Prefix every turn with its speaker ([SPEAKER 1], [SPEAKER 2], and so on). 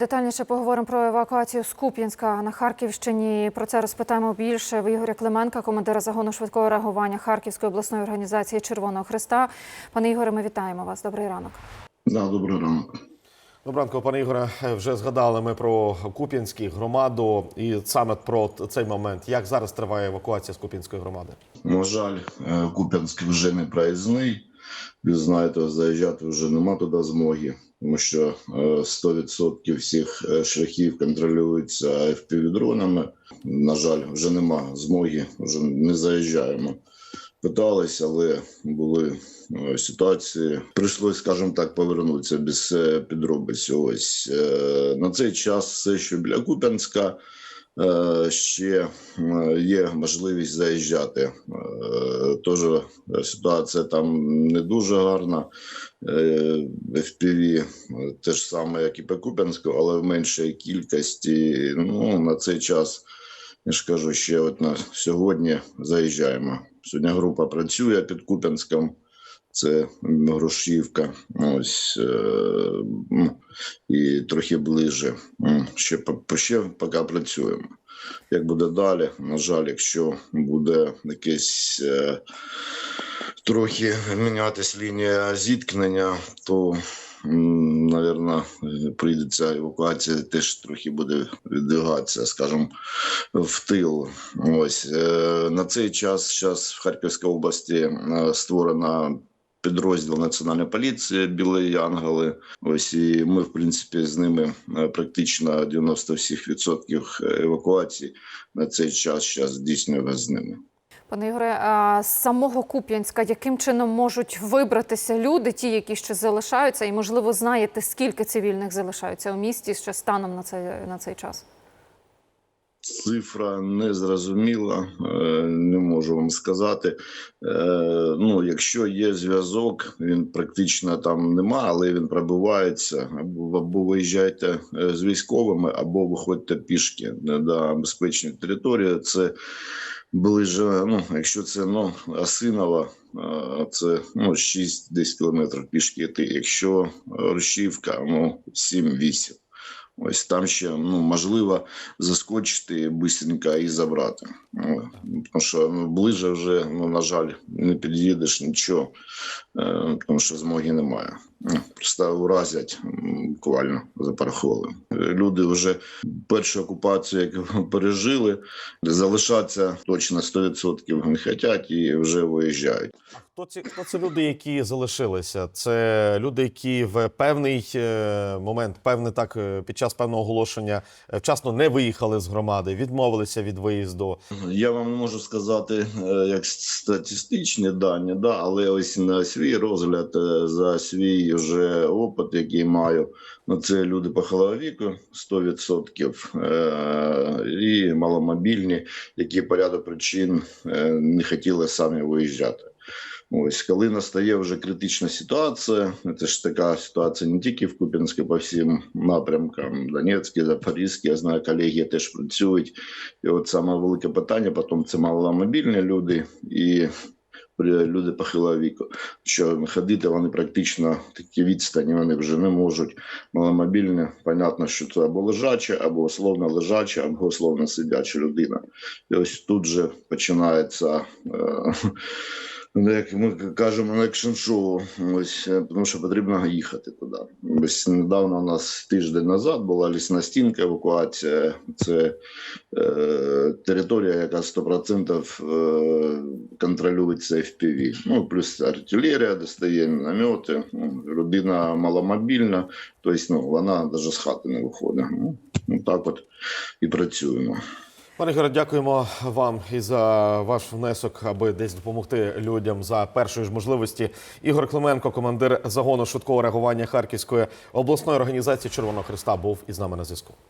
[SPEAKER 1] Детальніше поговоримо про евакуацію з Куп'янська на Харківщині. Про це розпитаємо більше в Ігоря Клименка, командира загону швидкого реагування Харківської обласної організації Червоного Христа. Пане Ігоре, ми вітаємо вас. Добрий ранок.
[SPEAKER 2] Да, добрий ранок.
[SPEAKER 3] Добранко, пане Ігоре, вже згадали ми про Куп'янський громаду і саме про цей момент. Як зараз триває евакуація з Куп'янської громади?
[SPEAKER 2] На жаль, е, Куп'янськ вже не проїзний. Ви знаєте, заїжджати вже нема туди змоги, тому що е, 100% всіх е, шляхів контролюються FPV-дронами. На жаль, вже нема змоги, вже не заїжджаємо. Питались, але були е, ситуації. Прийшлось, скажімо так, повернутися без е, підробиць. Ось е, на цей час все, що біля Куп'янська. Е, ще е, є можливість заїжджати. Е, Теж ситуація там не дуже гарна. FPV те ж саме, як і по Куп'янську, але в меншій кількості. Ну, на цей час, я ж кажу, ще от на сьогодні заїжджаємо. Сьогодні група працює під Куп'янськом. Це Грушівка, ось е, і трохи ближче. Ще ще поки працюємо. Як буде далі? На жаль, якщо буде якесь е, трохи мінятись лінія зіткнення, то Навірно, прийдеться евакуація теж трохи буде віддвигатися, скажімо, в тил. Ось е, на цей час зараз в Харківській області створена підрозділ Національної поліції Білі Янголи. Ось і ми, в принципі, з ними е, практично 90 всіх відсотків евакуації на цей час зараз здійснюємо з ними.
[SPEAKER 1] Пане Ігоре, з самого Куп'янська яким чином можуть вибратися люди, ті, які ще залишаються, і можливо знаєте, скільки цивільних залишаються у місті ще станом на цей на цей час?
[SPEAKER 2] Цифра не зрозуміла, е, не можу вам сказати. Е, Ну, якщо є зв'язок, він практично там нема, але він пробивається. Або, виїжджайте е, з військовими, або виходьте пішки на безпечні території. Це ближе, ну, якщо це ну, Асинова, це ну, 6-10 кілометрів пішки йти. Якщо Рощівка, ну 7-8. Ось там ще ну можливо заскочити бистренько і забрати. Тому що ну, ближе вже, ну на жаль, не під'їдеш нічого, е, тому що змоги немає. Ну, Просто уразять буквально за пару хвилин. Люди вже першу окупацію, як пережили, залишатися точно 100% не хочуть і вже виїжджають.
[SPEAKER 3] Хто ці хто це люди, які залишилися? Це люди, які в певний е, момент, певний так е, під час певного оголошення е, вчасно не виїхали з громади, відмовилися від виїзду.
[SPEAKER 2] Я вам не можу сказати як статистичні дані, да, але ось на свій розгляд за свій вже опит, який маю, ну це люди похилого віку 100% е, і маломобільні, які по ряду причин е, не хотіли самі виїжджати. Ось коли настає вже критична ситуація, це ж така ситуація не тільки в Куп'янську, по всім напрямкам, Донецький, Запорізький, я знаю, колеги теж працюють. І от саме велике питання, потім це маломобільні люди і люди похилого віку. Що ходити вони практично такі відстані вони вже не можуть. Маломобільні, понятно, що це або лежача, або условно лежача, або условно сидяча людина. І ось тут же починається. Е- Ну, як ми кажемо на екшн шоу, ось е, тому що потрібно їхати туди. Ось недавно у нас тиждень назад була лісна стінка, евакуація. Це е, територія, яка 100% е, контролюється FPV. Ну плюс артилерія, достає міномети. Ну, людина маломобільна, тобто ну, вона навіть з хати не виходить. Ну, ну так от і працюємо.
[SPEAKER 3] Пане Ігоре, дякуємо вам і за ваш внесок, аби десь допомогти людям за першої ж можливості. Ігор Клименко, командир загону швидкого реагування Харківської обласної організації Червоного Христа, був із нами на зв'язку.